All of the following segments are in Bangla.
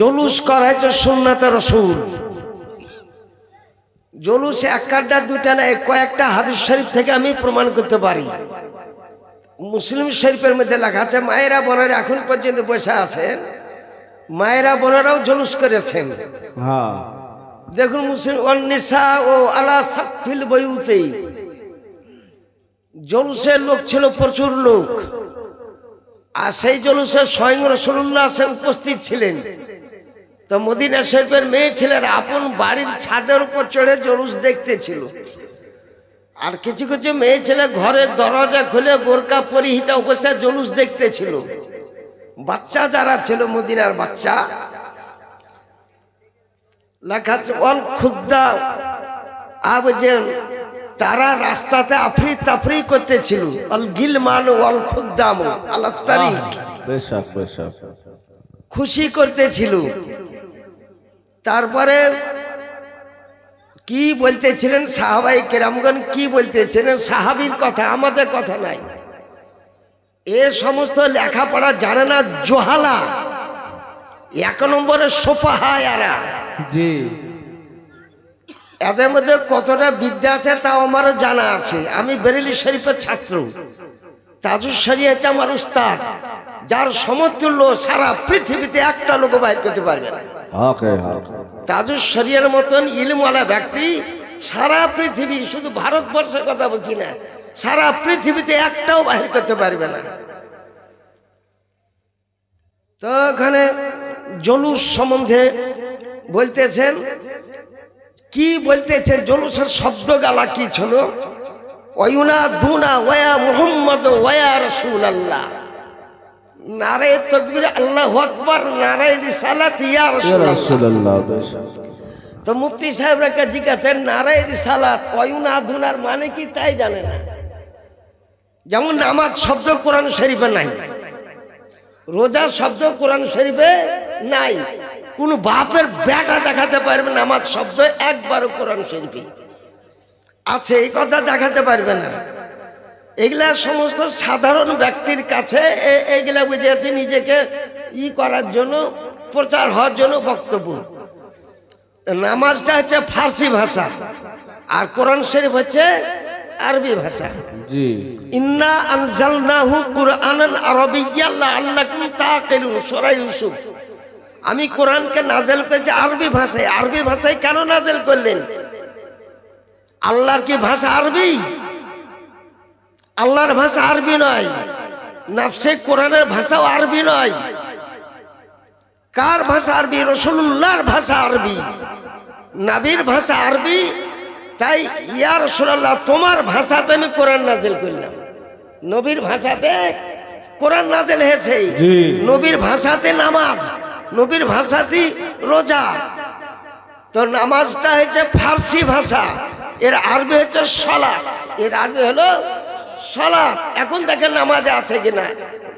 জলুস করা হয়েছে সুন্নাতে রসুল। জলুস এক কাড্ডা দুইটা না কয়েকটা হাদিস শরীফ থেকে আমি প্রমাণ করতে পারি। মুসলিম শরীফের মধ্যে লেখা আছে মায়েরা বোনেরা এখন পর্যন্ত বসে আছেন মায়েরা বোনেরাও জলুস করেছেন। হ্যাঁ। দেখুন মুসলিম অন্নিসা ও আলা সাফিল বইউতেই জলুসের লোক ছিল প্রচুর লোক। আর সেই জলুসে স্বয়ং রসুল্লাহ উপস্থিত ছিলেন। তো মদিনা শরীফের মেয়ে ছিলেন আপন বাড়ির ছাদের উপর চড়ে জলুস দেখতেছিল। আর কিছু কিছু মেয়ে ছেলে ঘরের দরজা খুলে বোরকা পরিহিত অবস্থায় জলুস দেখতেছিল। বাচ্চা যারা ছিল মদিনার বাচ্চা লেখা অল ক্ষুদ্দা আব যে তারা রাস্তাতে আফরি তাফরি করতেছিল। অল গিলমান অল ক্ষুদ্দাম আল্লাহ তারিখ খুশি করতেছিল। তারপরে কি বলতেছিলেন সাহাবাই কেরামগণ? কি বলতেছিলেন? সাহাবির কথা আমাদের কথা নাই। এ সমস্ত লেখাপড়া জানে না জোহালা। এক নম্বরে সোফাহা এরা। জি। এদের মধ্যে কতটা বিদ্যা আছে তাও আমারও জানা আছে। আমি বেরেলি শরীফের ছাত্র। তাজুর শরী হচ্ছে আমার উস্তাদ। যার সমতুল্য সারা পৃথিবীতে একটা লোক বাইর করতে পারবে না। তাজুর শরিয়ার মতন ইলমওয়ালা ব্যক্তি সারা পৃথিবী শুধু ভারতবর্ষের কথা বলছি না সারা পৃথিবীতে একটাও বাহির করতে পারবে না। তো ওখানে জলুস সম্বন্ধে বলতেছেন কি বলতেছেন জলুসের শব্দ গালা কি ছিল? ওয়ুনা দুনা ওয়া মুহাম্মদ ওয়া রসুল আল্লাহ নারে তকবির আল্লাহ আকবার নারে রিসালাত ইয়া রাসূলুল্লাহ। তো মুফতি সাহেবরা জিজ্ঞাসেন নারায় রিসালাত অয়ুনা ধুনার মানে কি তাই জানে না। যেমন নামাজ শব্দ কোরআন শরীফে নাই রোজা শব্দ কোরআন শরীফে নাই কোন বাপের ব্যাটা দেখাতে পারবে নামাজ শব্দ একবারও কোরআন শরীফে। আছে এই কথা দেখাতে পারবে না। এগুলা সমস্ত সাধারণ ব্যক্তির কাছে এ- এগুলা বুঝেছে নিজেকে ই করার জন্য প্রচার হওয়ার জন্য বক্তব্য। নামাজটা হচ্ছে ফার্সি ভাষা আর কোরআন শরীফ হচ্ছে আরবি ভাষা। জি। ইন্না আনজালনাহু কুরআনান আরাবিয়্যান লাআল্লাকুম তাকিলুন সূরা ইউসুফ। আমি কোরআনকে নাজেল করেছি আরবি ভাষায়। আরবি ভাষায় কেন নাজেল করলেন? আল্লাহর কি ভাষা আরবি? আল্লাহর ভাষা আরবি নয়। নাফসে কোরআনের ভাষাও আরবি নয়। কার ভাষা আরবি? রসুল্লাহর ভাষা আরবি। নাবির ভাষা আরবি। তাই ইয়া রসুল্লাহ তোমার ভাষাতে আমি কোরআন নাজেল করলাম। নবীর ভাষাতে কোরআন নাজেল হয়েছে। নবীর ভাষাতে নামাজ নবীর ভাষাতে রোজা। তো নামাজটা হচ্ছে ফার্সি ভাষা এর আরবি হচ্ছে সলাৎ এর আরবি হলো সলাৎ এখন দেখেন নামাজে আছে কিনা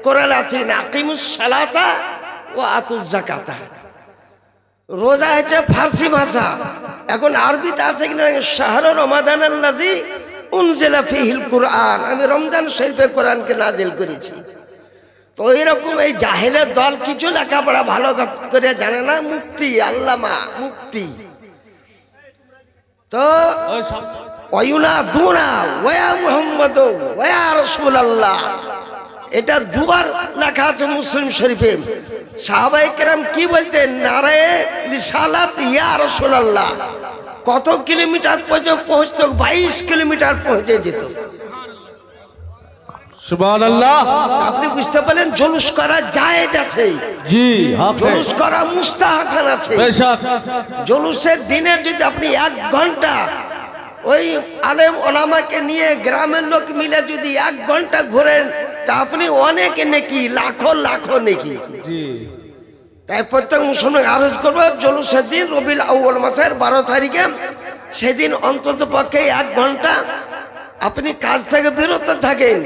কোরআন আছে না? আকিমুস সালাতা ও আতুস জাকাতা রোজা হচ্ছে ফার্সি ভাষা। এখন আরবিতে আছে কিনা শাহর রমাদান আল্লাজি উনজেলা ফিহিল কোরআন। আমি রমজান শরীফে কোরআনকে নাজিল করেছি। তো এরকম এই জাহেলের দল কিছু লেখাপড়া ভালো করে জানে না? মুক্তি আল্লামা মুক্তি তো অয়ুনা দুনা ওয়া মুহাম্মদ ওয়া রসুল আল্লাহ এটা দুবার লেখা আছে মুসলিম শরীফে। সাহাবাই কেরাম কি বলতেন? নারায়ে রিসালাত ইয়া রসুল আল্লাহ কত কিলোমিটার পর্যন্ত পৌঁছতো? বাইশ কিলোমিটার পৌঁছে যেত। আপনি বুঝতে পারলেন জলুস করা জায়েজ আছে? জি জলুস করা মুস্তাহাসান আছে। জলুসের দিনে যদি আপনি এক ঘণ্টা ওই আলেম ওলামাকে নিয়ে গ্রামের লোক মিলে যদি এক ঘণ্টা ঘোরেন তা আপনি অনেক নেকি লাখো লাখো নেকি। তাই প্রত্যেক মুসলমান আরজ করব জলুসের দিন রবিল আউ্বল মাসের বারো তারিখে সেদিন অন্তত পক্ষে এক ঘণ্টা আপনি কাজ থেকে বিরত থাকেন।